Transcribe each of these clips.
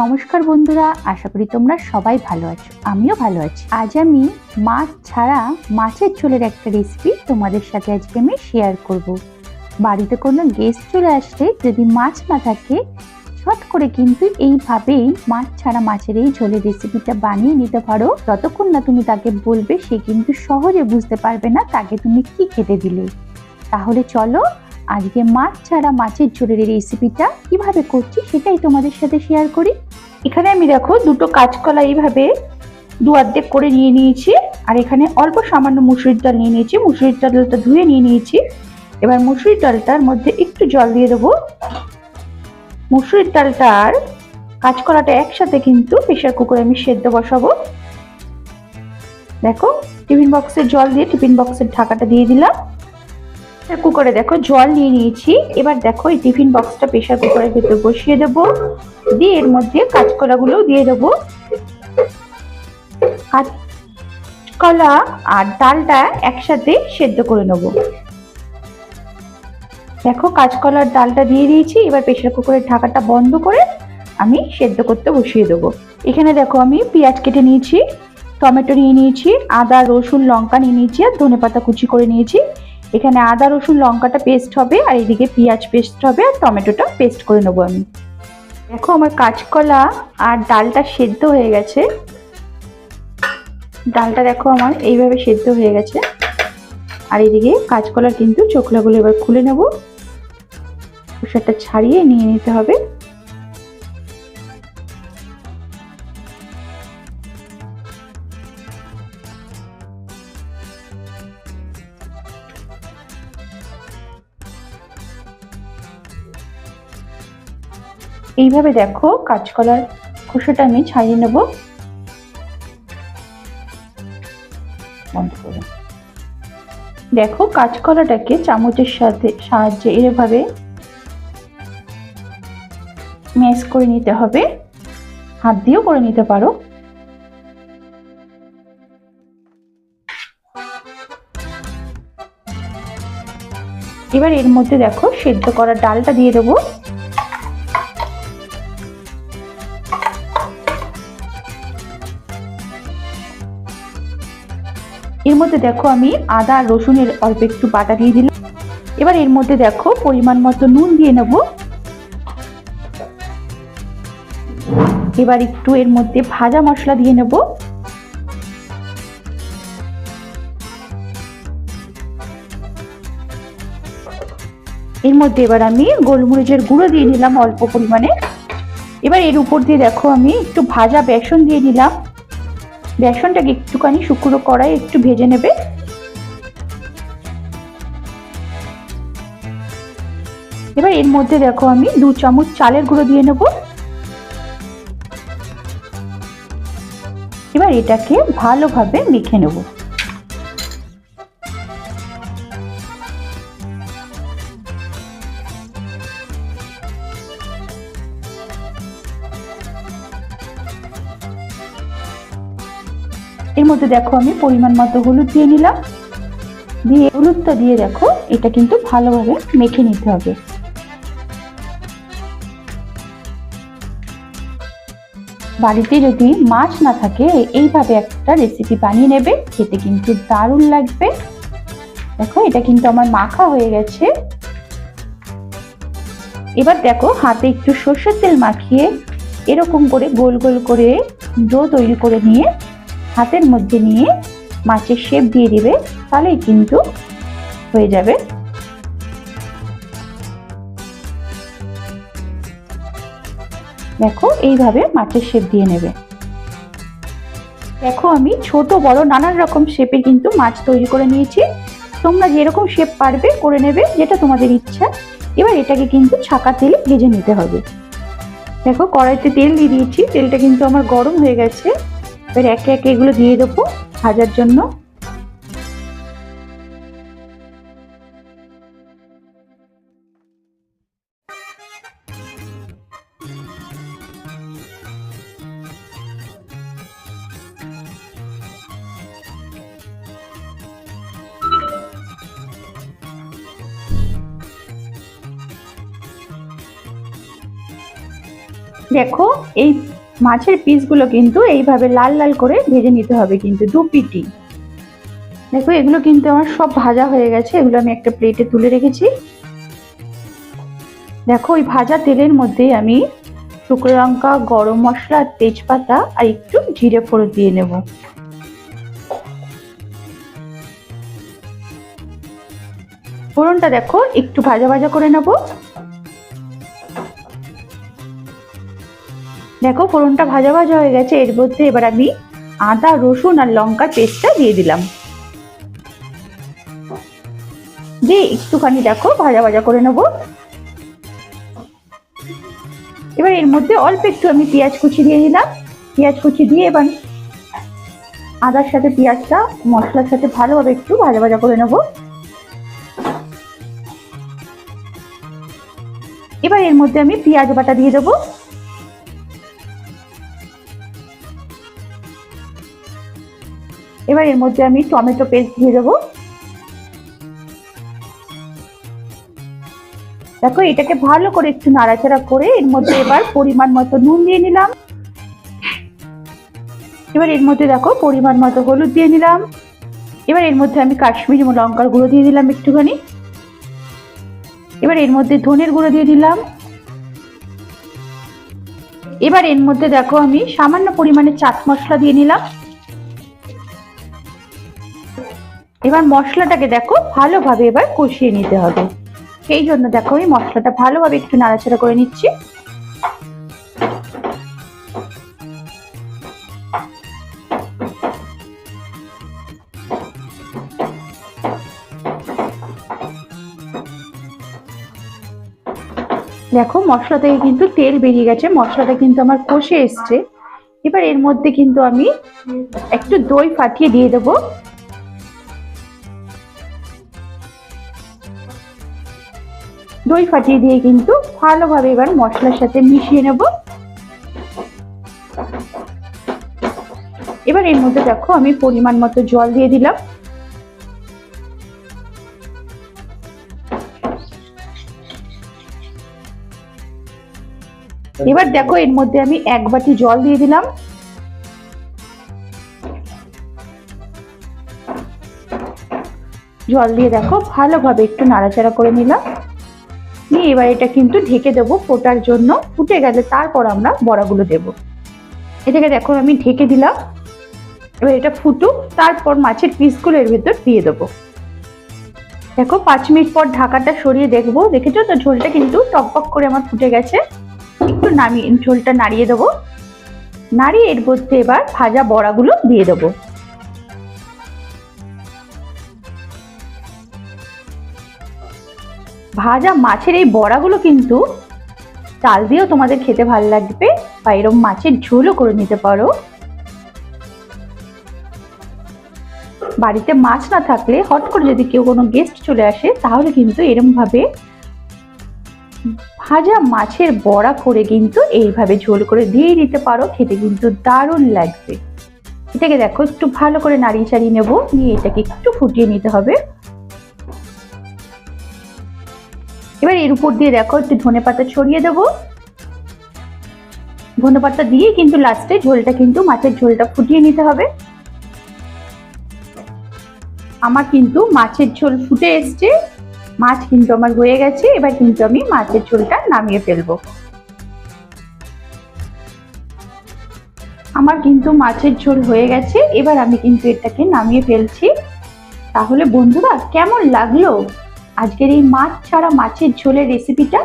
নমস্কার বন্ধুরা, আশা করি তোমরা সবাই ভালো আছো। আমিও ভালো আছি। আজ আমি মাছ ছাড়া মাছের ঝোলের একটা রেসিপি তোমাদের সাথে আজকে আমি শেয়ার করব। বাড়িতে কোনো গেস্ট চলে আসলে যদি মাছ না থাকে ছট করে কিন্তু এইভাবেই মাছ ছাড়া মাছের এই ঝোলের রেসিপিটা বানিয়ে নিতে পারো। যতক্ষণ না তুমি তাকে বলবে, সে কিন্তু সহজে বুঝতে পারবে না তাকে তুমি কি খেতে দিলে। তাহলে চলো, আজকে মাছ ছাড়া মাছের ঝোলের রেসিপিটা কীভাবে করছি সেটাই তোমাদের সাথে শেয়ার করি। এখানে আমি দেখো দুটো কাঁচকলা এইভাবে দু অর্ধেক করে নিয়ে নিয়েছি, আর এখানে অল্প সামান্য মুসুরির ডাল নিয়ে নিয়েছি। মুসুরির ডালটা ধুয়ে নিয়ে নিয়েছি। এবার মুসুরির ডালটার মধ্যে একটু জল দিয়ে দেবো। মুসুরির ডালটা আর কাঁচকলাটা একসাথে কিন্তু প্রেশার কুকারে আমি সেদ্ধ বসাবো। দেখো, টিফিন বক্সের জল দিয়ে টিফিন বক্সের ঢাকাটা দিয়ে দিলাম। কুকারে দেখো, জল নিয়ে নিয়েছি। এবার দেখো, এই টিফিন বক্সটা প্রেশার কুকারের ভেতর বসিয়ে দেবো। দিয়ে এর মধ্যে কাঁচকলাগুলো দিয়ে দেবো। কাঁচকলা আর ডালটা একসাথে সেদ্ধ করে নেব। দেখো, কাঁচকলার ডালটা দিয়ে দিয়েছি। এবার প্রেশার কুকারের ঢাকাটা বন্ধ করে আমি সেদ্ধ করতে বসিয়ে দেবো। এখানে দেখো, আমি পেঁয়াজ কেটে নিয়েছি, টমেটো নিয়ে নিয়েছি, আদা, রসুন, লঙ্কা নিয়ে নিয়েছি আর ধনে পাতা কুচি করে নিয়েছি। এখানে আদা, রসুন, লঙ্কাটা পেস্ট হবে আর এদিকে পেঁয়াজ পেস্ট হবে আর টমেটোটা পেস্ট করে নেব আমি। দেখো আমার কাঁচকলা আর ডালটা সেদ্ধ হয়ে গেছে। ডালটা দেখো আমার এইভাবে সেদ্ধ হয়ে গেছে। আর এদিকে কাঁচকলার কিন্তু চোখলাগুলো এবার খুলে নেব। খোসাটা ছাড়িয়ে নিয়ে নিতে হবে। এইভাবে দেখো কাঁচকলার খোসাটা আমি ছাড়িয়ে নেব। দেখো কাঁচকলাটাকে চামচের সাথে সাহায্যে এভাবে ম্যাশ করে নিতে হবে। হাত দিয়েও করে নিতে পারো। এবার এর মধ্যে দেখো সেদ্ধ করা ডালটা দিয়ে দেবো। এর মধ্যে দেখো আমি আদা, রসুনের অল্প একটু বাটা দিয়ে দিলাম। এবার এর মধ্যে দেখো পরিমাণ মতো নুন দিয়ে নেব। এবার একটু এর মধ্যে ভাজা মশলা দিয়ে নেব। এর মধ্যে এবার আমি গোলমরিচের গুঁড়ো দিয়ে নিলাম অল্প পরিমাণে। এবার এর উপর দিয়ে দেখো আমি একটু ভাজা বেসন দিয়ে দিলাম বেসনটাকে একটুখানি শুকনো কড়াই একটু ভেজে নেবে। এবার এর মধ্যে দেখো আমি দু চামচ চালের গুঁড়ো দিয়ে নেব। এবার এটাকে ভালোভাবে মেখে নেব। মধ্যে দেখো আমি পরিমাণ মতো হলুদ দিয়ে নিলাম। দিয়ে হলুদটা দিয়ে দেখো, এটা কিন্তু ভালোভাবে মেখে নিতে হবে। বাড়িতে যদি মাছ না থাকে, এইভাবে একটা রেসিপি বানিয়ে নেবে, খেতে কিন্তু দারুণ লাগবে। দেখো, এটা কিন্তু আমার মাখা হয়ে গেছে। এবার দেখো, হাতে একটু সর্ষের তেল মাখিয়ে এরকম করে গোল গোল করে ডো তৈরি করে নিয়ে হাতের মধ্যে নিয়ে মাছের শেপ দিয়ে দিবে, তাহলেই কিন্তু হয়ে যাবে। দেখো, এইভাবে মাছের শেপ দিয়ে নেবে। দেখো, আমি ছোট, বড় নানান রকম শেপের কিন্তু মাছ তৈরি করে নিয়েছি। তোমরা যেরকম শেপ পারবে, করে নেবে, যেটা তোমাদের ইচ্ছা। এবার এটাকে কিন্তু ছাকা তেলে ভেজে নিতে হবে। দেখো, কড়াইতে তেল দিয়ে দিয়েছি, তেলটা কিন্তু আমার গরম হয়ে গেছে। এবার একে একে এগুলো দিয়ে দেবো ভাজার জন্য। দেখো এই মাছের পিসগুলো কিন্তু এইভাবে লাল লাল করে ভেজে নিতে হবে কিন্তু দু পিটি দেখো, এগুলো কিন্তু আমার সব ভাজা হয়ে গেছে, এগুলো আমি একটা প্লেটে তুলে রেখেছি। দেখো, ওই ভাজা তেলের মধ্যে আমি শুকনো লঙ্কা, গরম মশলা, তেজপাতা আর একটু জিরে ফোড়ন দিয়ে নেব। ফোড়নটা দেখো, একটু ভাজা ভাজা করে নেব। দেখো, ফোড়নটা ভাজা ভাজা হয়ে গেছে। এর মধ্যে এবার আমি আদা, রসুন আর লঙ্কার পেস্টটা দিয়ে দিলাম। দিয়ে একটুখানি দেখো, ভাজা ভাজা করে নেব। এবার এর মধ্যে অল্প একটু আমি পেঁয়াজ কুচি দিয়ে দিলাম। পেঁয়াজ কুচি দিয়ে এবার আদার সাথে পেঁয়াজটা, মশলার সাথে ভালোভাবে একটু ভাজা ভাজা করে নেব। এবার এর মধ্যে আমি পেঁয়াজ বাটা দিয়ে দেবো। এবার এর মধ্যে আমি টমেটো পেস্ট দিয়ে দেবো। দেখো, এটাকে ভালো করে একটু নাড়াচাড়া করে এর মধ্যে এবার পরিমাণ মতো নুন দিয়ে নিলাম। এবার এর মধ্যে দেখো, পরিমাণ মতো হলুদ দিয়ে নিলাম। এবার এর মধ্যে আমি কাশ্মীরি লঙ্কার গুঁড়ো দিয়ে দিলাম একটুখানি। এবার এর মধ্যে ধনের গুঁড়ো দিয়ে দিলাম। এবার এর মধ্যে দেখো, আমি সামান্য পরিমাণে চাট মশলা দিয়ে নিলাম। এবার মশলাটাকে দেখো, ভালোভাবে এবার কষিয়ে নিতে হবে। সেই জন্য দেখো আমি মশলাটা ভালোভাবে একটু নাড়াচাড়া করে নিচ্ছি। দেখো, মশলা থেকে কিন্তু তেল বেরিয়ে গেছে, মশলাটা কিন্তু আমার কষে এসছে। এবার এর মধ্যে কিন্তু আমি একটু দই ফাটিয়ে দিয়ে দেবো। দই ফাটিয়ে দিয়ে কিন্তু ভালোভাবে এবার মশলার সাথে মিশিয়ে নেব। এবার এর মধ্যে দেখো আমি পরিমাণ মতো জল দিয়ে দিলাম। এবার দেখো এর মধ্যে আমি এক বাটি জল দিয়ে দিলাম। জল দিয়ে দেখো ভালোভাবে একটু নাড়াচাড়া করে নিলাম। নিয়ে এবার এটা কিন্তু ঢেকে দেবো ফোটার জন্য। ফুটে গেলে তারপর আমরা বড়াগুলো দেব। এটাকে দেখো আমি ঢেকে দিলাম। এবার এটা ফুটুক, তারপর মাছের পিসগুলো এর ভেতর দিয়ে দেবো। দেখো, পাঁচ মিনিট পর ঢাকাটা সরিয়ে দেখব। দেখেছ তো? ঝোলটা কিন্তু টকবক করে আমার ফুটে গেছে। একটু নামিয়ে, ঝোলটা নাড়িয়ে দেবো। নাড়িয়ে এর মধ্যে এবার ভাজা বড়াগুলো দিয়ে দেবো। ভাজা মাছের এই বড়াগুলো কিন্তু চাল দিয়েও তোমাদের খেতে ভালো লাগবে বা এরকম মাছের ঝোলও করে নিতে পারো। বাড়িতে মাছ না থাকলে হট করে যদি কেউ কোনো গেস্ট চলে আসে, তাহলে কিন্তু এরম ভাবে ভাজা মাছের বড়া করে কিন্তু এইভাবে ঝোল করে দিয়ে দিতে পারো, খেতে কিন্তু দারুণ লাগবে। এটাকে দেখো একটু ভালো করে নাড়িয়ে চাড়িয়ে নেব, নিয়ে এটাকে একটু ফুটিয়ে নিতে হবে। এবার এর উপর দিয়ে দেখো একটু ধনে পাতা ছড়িয়ে দেবো। ধনে পাতা দিয়ে কিন্তু লাস্টে ঝোলটা কিন্তু মাছের ঝোলটা ফুটিয়ে নিতে হবে। আমার কিন্তু মাছের ঝোল ফুটে এসছে। মাছ কিন্তু আমার হয়ে গেছে, এবার কিন্তু আমি মাছের ঝোলটা নামিয়ে ফেলব। আমার কিন্তু মাছের ঝোল হয়ে গেছে, এবার আমি কিন্তু এটাকে নামিয়ে ফেলছি। তাহলে বন্ধুরা, কেমন লাগল? আজকের এই মাছ ছাড়া মাছের ঝোলের রেসিপিটা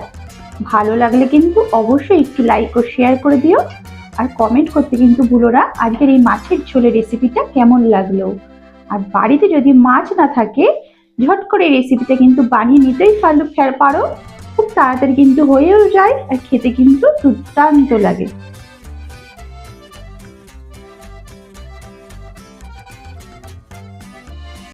ভালো লাগলে কিন্তু অবশ্যই একটু লাইক ও শেয়ার করে দিও। আর কমেন্ট করতে কিন্তু ভুলো না আজকের এই মাছের ঝোলের রেসিপিটা কেমন লাগল। আর বাড়িতে যদি মাছ না থাকে, ঝট করে রেসিপিটা কিন্তু বানিয়ে নিতেই পারল পারো। খুব তাড়াতাড়ি কিন্তু হয়েও যায় আর খেতে কিন্তু দুর্দান্ত লাগে।